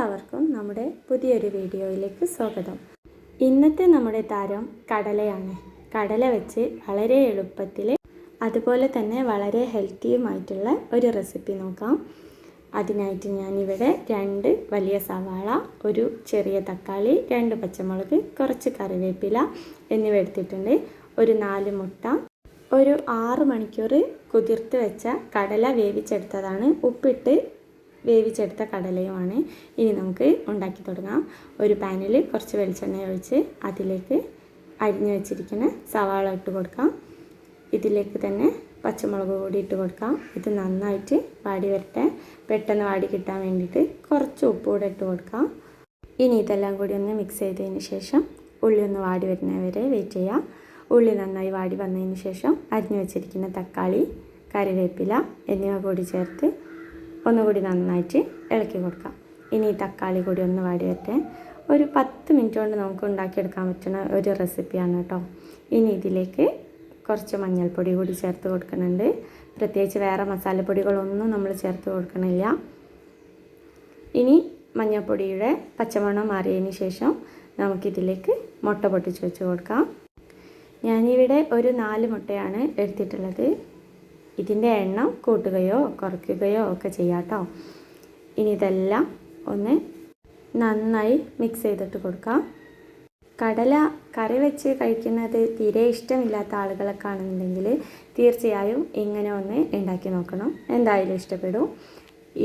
എല്ലാവർക്കും നമ്മുടെ പുതിയൊരു വീഡിയോയിലേക്ക് സ്വാഗതം. ഇന്നത്തെ നമ്മുടെ താരം കടലയാണ്. കടല വെച്ച് വളരെ എളുപ്പത്തിൽ അതുപോലെ തന്നെ വളരെ ഹെൽത്തിയുമായിട്ടുള്ള ഒരു റെസിപ്പി നോക്കാം. അതിനായിട്ട് ഞാനിവിടെ രണ്ട് വലിയ സവാള ഒരു ചെറിയ തക്കാളി രണ്ട് പച്ചമുളക് കുറച്ച് കറിവേപ്പില എന്നിവ എടുത്തിട്ടുണ്ട്. ഒരു നാല് മുട്ട ഒരു ആറ് മണിക്കൂർ കുതിർത്ത് വെച്ച കടല വേവിച്ചെടുത്തതാണ്. ഉപ്പിട്ട് വേവിച്ചെടുത്ത കടലയുമാണ് ഇനി നമുക്ക് ഉണ്ടാക്കി തുടങ്ങാം. ഒരു പാനിൽ കുറച്ച് വെളിച്ചെണ്ണ ഒഴിച്ച് അതിലേക്ക് അരിഞ്ഞു വെച്ചിരിക്കുന്ന സവാള ഇട്ട് കൊടുക്കാം. ഇതിലേക്ക് തന്നെ പച്ചമുളക് കൂടി ഇട്ട് കൊടുക്കാം. ഇത് നന്നായിട്ട് വാടി വരട്ടെ. പെട്ടെന്ന് വാടി കിട്ടാൻ വേണ്ടിയിട്ട് കുറച്ച് ഉപ്പ് കൂടെ ഇട്ട് കൊടുക്കാം. ഇനി ഇതെല്ലാം കൂടി ഒന്ന് മിക്സ് ചെയ്തതിന് ശേഷം ഉള്ളി ഒന്ന് വാടി വരുന്നവരെ വെയിറ്റ് ചെയ്യാം. ഉള്ളി നന്നായി വാടി വന്നതിന് ശേഷം അരിഞ്ഞു വെച്ചിരിക്കുന്ന തക്കാളി കറിവേപ്പില എന്നിവ കൂടി ചേർത്ത് ഒന്നുകൂടി നന്നായിട്ട് ഇളക്കി കൊടുക്കാം. ഇനി തക്കാളി കൂടി ഒന്ന് വാടി വരട്ടെ. ഒരു പത്ത് മിനിറ്റ് കൊണ്ട് നമുക്ക് ഉണ്ടാക്കിയെടുക്കാൻ പറ്റുന്ന ഒരു റെസിപ്പിയാണ് കേട്ടോ. ഇനി ഇതിലേക്ക് കുറച്ച് മഞ്ഞൾപ്പൊടി കൂടി ചേർത്ത് കൊടുക്കുന്നുണ്ട്. പ്രത്യേകിച്ച് വേറെ മസാലപ്പൊടികളൊന്നും നമ്മൾ ചേർത്ത് കൊടുക്കണില്ല. ഇനി മഞ്ഞൾപ്പൊടിയുടെ പച്ചമണം മാറിയതിന് ശേഷം നമുക്കിതിലേക്ക് മുട്ട പൊട്ടിച്ച് വെച്ച് കൊടുക്കാം. ഞാനിവിടെ ഒരു നാല് മുട്ടയാണ് എടുത്തിട്ടുള്ളത്. ഇതിന്റെ എണ്ണം കൂട്ടുകയോ കുറയ്ക്കുകയോ ഒക്കെ ചെയ്യാട്ടോ. ഇനി ഇതെല്ലാം ഒന്ന് നന്നായി മിക്സ് ചെയ്തിട്ട് കൊടുക്കാം. കടല കറി വെച്ച് കഴിക്കുന്നത് തീരെ ഇഷ്ടമില്ലാത്ത ആളുകളൊക്കെ ആണെന്നുണ്ടെങ്കിൽ തീർച്ചയായും ഇങ്ങനെ ഒന്ന് ഉണ്ടാക്കി നോക്കണം. എന്തായാലും ഇഷ്ടപ്പെടും.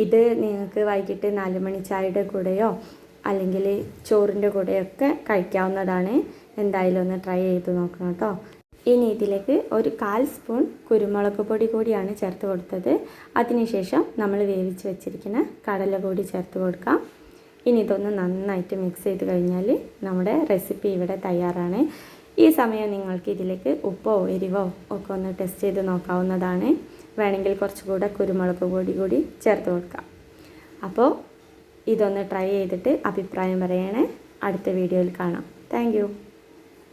ഇത് നിങ്ങൾക്ക് വൈകിട്ട് നാല് മണി ചായയുടെ കൂടെയോ അല്ലെങ്കിൽ ചോറിന്റെ കൂടെയൊക്കെ കഴിക്കാവുന്നതാണ്. എന്തായാലും ഒന്ന് ട്രൈ ചെയ്ത് നോക്കണം കേട്ടോ. ഇനി ഇതിലേക്ക് ഒരു കാൽ സ്പൂൺ കുരുമുളക് പൊടി കൂടിയാണ് ചേർത്ത് കൊടുത്തത്. അതിനുശേഷം നമ്മൾ വേവിച്ച് വെച്ചിരിക്കുന്ന കടല കൂടി ചേർത്ത് കൊടുക്കാം. ഇനി ഇതൊന്ന് നന്നായിട്ട് മിക്സ് ചെയ്ത് കഴിഞ്ഞാൽ നമ്മുടെ റെസിപ്പി ഇവിടെ തയ്യാറാണ്. ഈ സമയം നിങ്ങൾക്ക് ഇതിലേക്ക് ഉപ്പോ എരിവോ ഒക്കെ ഒന്ന് ടെസ്റ്റ് ചെയ്ത് നോക്കാവുന്നതാണ്. വേണമെങ്കിൽ കുറച്ചുകൂടെ കുരുമുളക് പൊടി കൂടി ചേർത്ത് കൊടുക്കാം. അപ്പോൾ ഇതൊന്ന് ട്രൈ ചെയ്തിട്ട് അഭിപ്രായം പറയണേ. അടുത്ത വീഡിയോയിൽ കാണാം. താങ്ക്